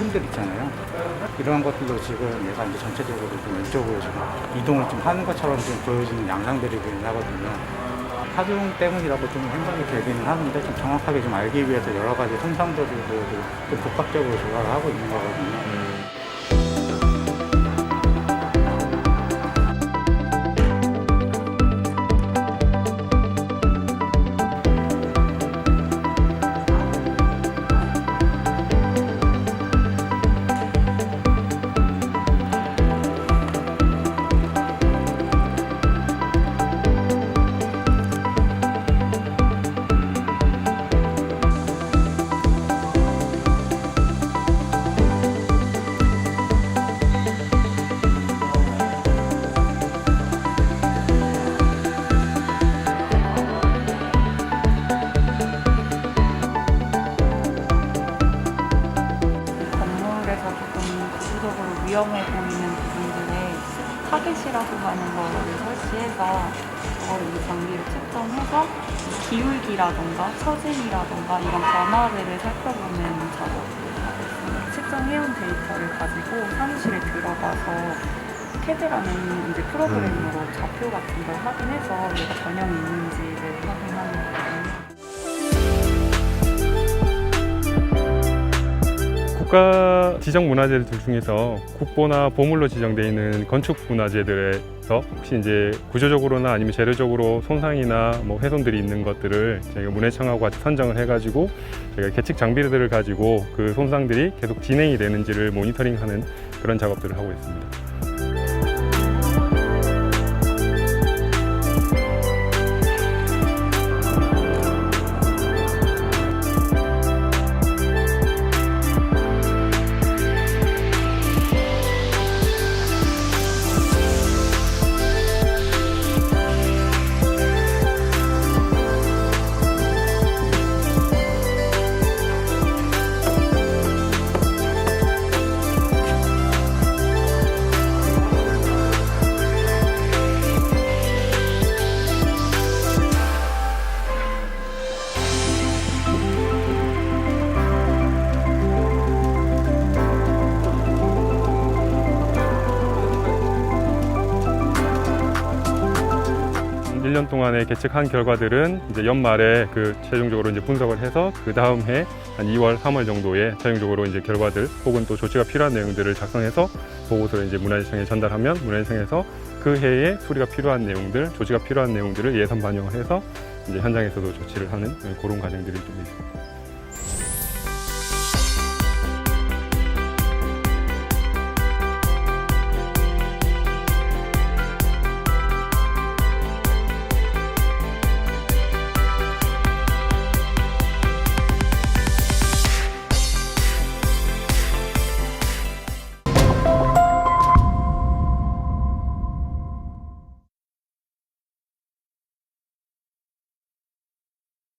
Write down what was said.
팀들 있잖아요. 이러한 것들도 지금 얘가 이제 전체적으로 좀 왼쪽으로 좀 이동을 좀 하는 것처럼 좀 보여지는 양상들이 보이긴 하거든요. 하중 때문이라고 좀 생각이 되기는 하는데 좀 정확하게 좀 알기 위해서 여러 가지 손상들을 좀 복합적으로 조사를 하고 있는 거거든요. 보이는 부분들에 타겟이라고 하는 거를 설치해서 그걸 이 장비를 측정해서 기울기라던가 처짐이라던가 이런 변화들을 살펴보는 작업을 하고 있습니다. 측정해온 데이터를 가지고 사무실에 들어가서 캐드라는 이제 프로그램으로 좌표 같은 걸 확인해서 얘가 변형이 있는지를 확인하는 거거든요. 국가 지정 문화재들 중에서 국보나 보물로 지정되어 있는 건축 문화재들에서 혹시 이제 구조적으로나 아니면 재료적으로 손상이나 뭐 훼손들이 있는 것들을 저희가 문해청하고 같이 선정을 해가지고 저희가 계측 장비들을 가지고 그 손상들이 계속 진행이 되는지를 모니터링하는 그런 작업들을 하고 있습니다. 일년 동안에 계측한 결과들은 이제 연말에 그 최종적으로 이제 분석을 해서 그 다음 해 한 2월, 3월 정도에 최종적으로 이제 결과들 혹은 또 조치가 필요한 내용들을 작성해서 보고서를 이제 문화재청에 전달하면 문화재청에서 그 해에 수리가 필요한 내용들, 조치가 필요한 내용들을 예산 반영을 해서 이제 현장에서도 조치를 하는 그런 과정들이 좀 있습니다.